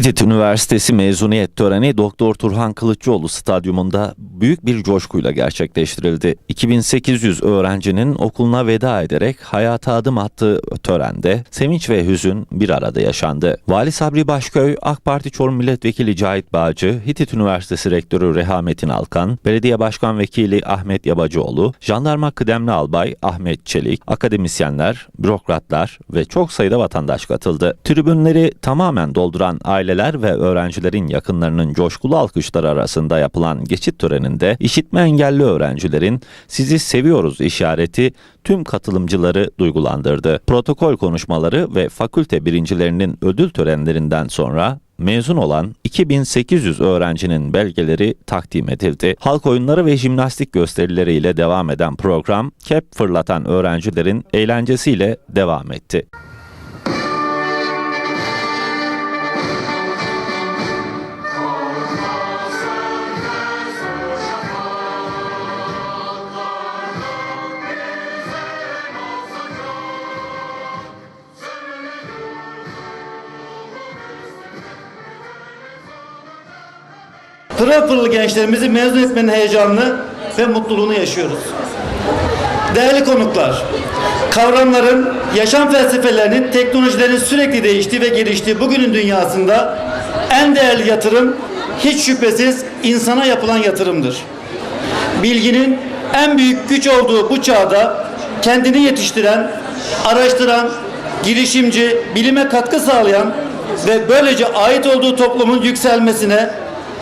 Hitit Üniversitesi mezuniyet töreni Doktor Turhan Kılıççıoğlu stadyumunda büyük bir coşkuyla gerçekleştirildi. 2800 öğrencinin okuluna veda ederek hayata adım attığı törende sevinç ve hüzün bir arada yaşandı. Vali Sabri Başköy, AK Parti Çorum Milletvekili Cahit Bağcı, Hitit Üniversitesi Rektörü Rehametin Alkan, Belediye Başkan Vekili Ahmet Yabacıoğlu, Jandarma Kıdemli Albay Ahmet Çelik, akademisyenler, bürokratlar ve çok sayıda vatandaş katıldı. Tribünleri tamamen dolduran aileler ve öğrencilerin yakınlarının coşkulu alkışları arasında yapılan geçit töreninde işitme engelli öğrencilerin sizi seviyoruz işareti tüm katılımcıları duygulandırdı. Protokol konuşmaları ve fakülte birincilerinin ödül törenlerinden sonra mezun olan 2800 öğrencinin belgeleri takdim edildi. Halk oyunları ve jimnastik gösterileriyle devam eden program, kep fırlatan öğrencilerin eğlencesiyle devam etti. Pırıl pırıl gençlerimizi mezun etmenin heyecanını ve mutluluğunu yaşıyoruz. Değerli konuklar, kavramların, yaşam felsefelerinin, teknolojilerin sürekli değiştiği ve geliştiği bugünün dünyasında en değerli yatırım hiç şüphesiz insana yapılan yatırımdır. Bilginin en büyük güç olduğu bu çağda kendini yetiştiren, araştıran, girişimci, bilime katkı sağlayan ve böylece ait olduğu toplumun yükselmesine,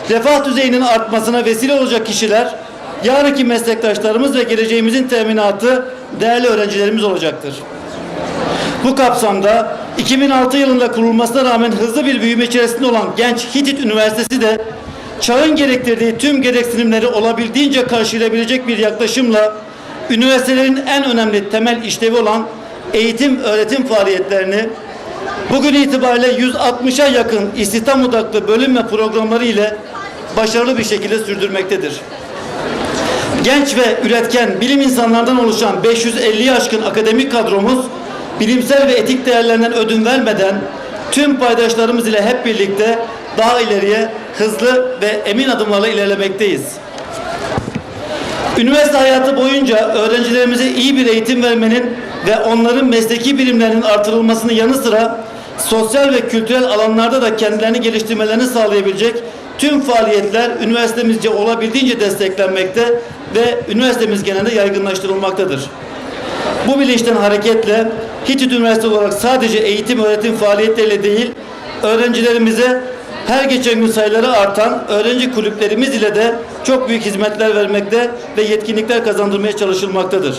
refah düzeyinin artmasına vesile olacak kişiler, yarınki meslektaşlarımız ve geleceğimizin teminatı değerli öğrencilerimiz olacaktır. Bu kapsamda 2006 yılında kurulmasına rağmen hızlı bir büyüme içerisinde olan Genç Hitit Üniversitesi de çağın gerektirdiği tüm gereksinimleri olabildiğince karşılayabilecek bir yaklaşımla üniversitelerin en önemli temel işlevi olan eğitim öğretim faaliyetlerini bugün itibariyle 160'a yakın istihdam odaklı bölüm ve programları ile başarılı bir şekilde sürdürmektedir. Genç ve üretken bilim insanlarından oluşan 550'yi aşkın akademik kadromuz bilimsel ve etik değerlerinden ödün vermeden tüm paydaşlarımız ile hep birlikte daha ileriye hızlı ve emin adımlarla ilerlemekteyiz. Üniversite hayatı boyunca öğrencilerimize iyi bir eğitim vermenin ve onların mesleki bilimlerinin artırılmasının yanı sıra sosyal ve kültürel alanlarda da kendilerini geliştirmelerini sağlayabilecek tüm faaliyetler üniversitemizce olabildiğince desteklenmekte ve üniversitemiz genelinde yaygınlaştırılmaktadır. Bu bilinçten hareketle Hitit Üniversitesi olarak sadece eğitim öğretim faaliyetleriyle değil, öğrencilerimize her geçen gün sayıları artan öğrenci kulüplerimiz ile de çok büyük hizmetler vermekte ve yetkinlikler kazandırmaya çalışılmaktadır.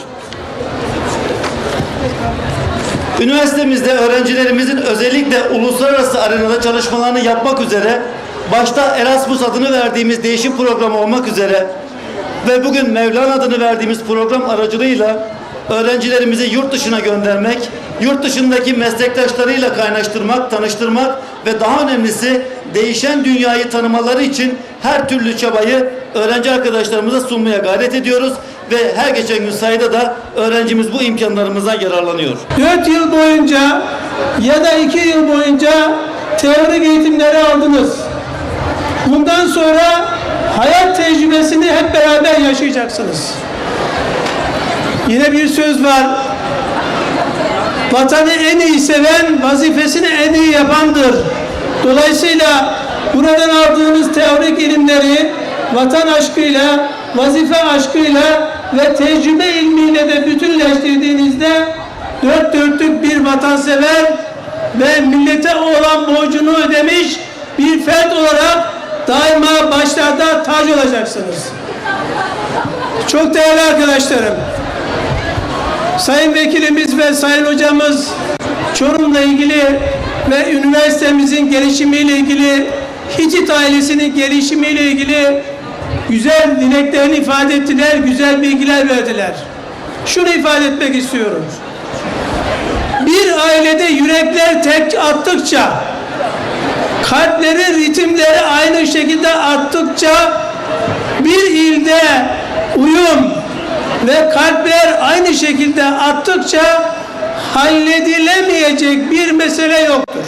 Üniversitemizde öğrencilerimizin özellikle uluslararası arenada çalışmalarını yapmak üzere başta Erasmus adını verdiğimiz değişim programı olmak üzere ve bugün Mevlana adını verdiğimiz program aracılığıyla öğrencilerimizi yurt dışına göndermek, yurt dışındaki meslektaşlarıyla kaynaştırmak, tanıştırmak ve daha önemlisi değişen dünyayı tanımaları için her türlü çabayı öğrenci arkadaşlarımıza sunmaya gayret ediyoruz ve her geçen gün sayıda da öğrencimiz bu imkanlarımızdan yararlanıyor. 4 yıl boyunca ya da 2 yıl boyunca teorik eğitimleri aldınız. Bundan sonra hayat tecrübesini hep beraber yaşayacaksınız. Yine bir söz var. Vatanı en iyi seven, vazifesini en iyi yapandır. Dolayısıyla buradan aldığınız teorik ilimleri vatan aşkıyla, vazife aşkıyla ve tecrübe ilmiyle de bütünleştirdiğinizde dört dörtlük bir vatansever ve millete olan borcunu ödemiş bir fert olarak daima başlarda tac olacaksınız. Çok değerli arkadaşlarım, Sayın Vekilimiz ve Sayın Hocamız Çorum'la ilgili ve üniversitemizin gelişimiyle ilgili Hitit ailesinin gelişimiyle ilgili güzel dileklerini ifade ettiler, güzel bilgiler verdiler. Şunu ifade etmek istiyorum. Bir ailede yürekler tek attıkça, kalplerin ritimleri aynı şekilde arttıkça bir ilde uyum ve kalpler aynı şekilde attıkça halledilemeyecek bir mesele yoktur.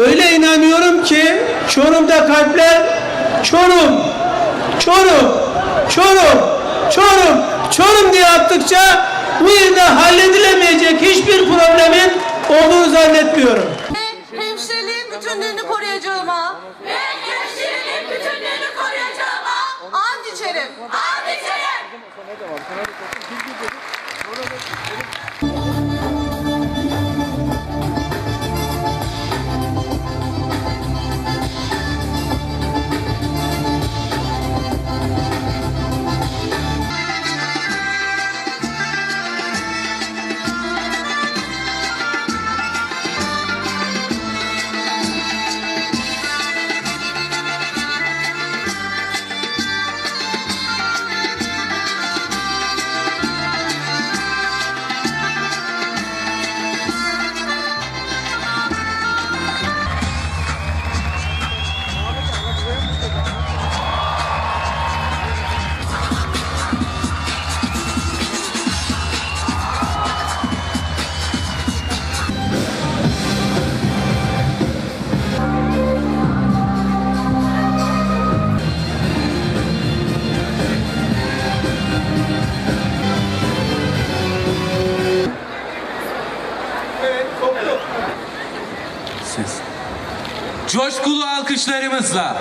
Öyle inanıyorum ki Çorum'da kalpler Çorum, Çorum, Çorum, Çorum, Çorum diye attıkça bu ilde halledilemeyecek hiçbir problemin olduğunu zannetmiyorum. Ve hemşireliğin bütünlüğünü koruyacağıma ve hemşireliğin bütünlüğünü koruyacağıma and içerim. And içerim. Coşkulu alkışlarımızla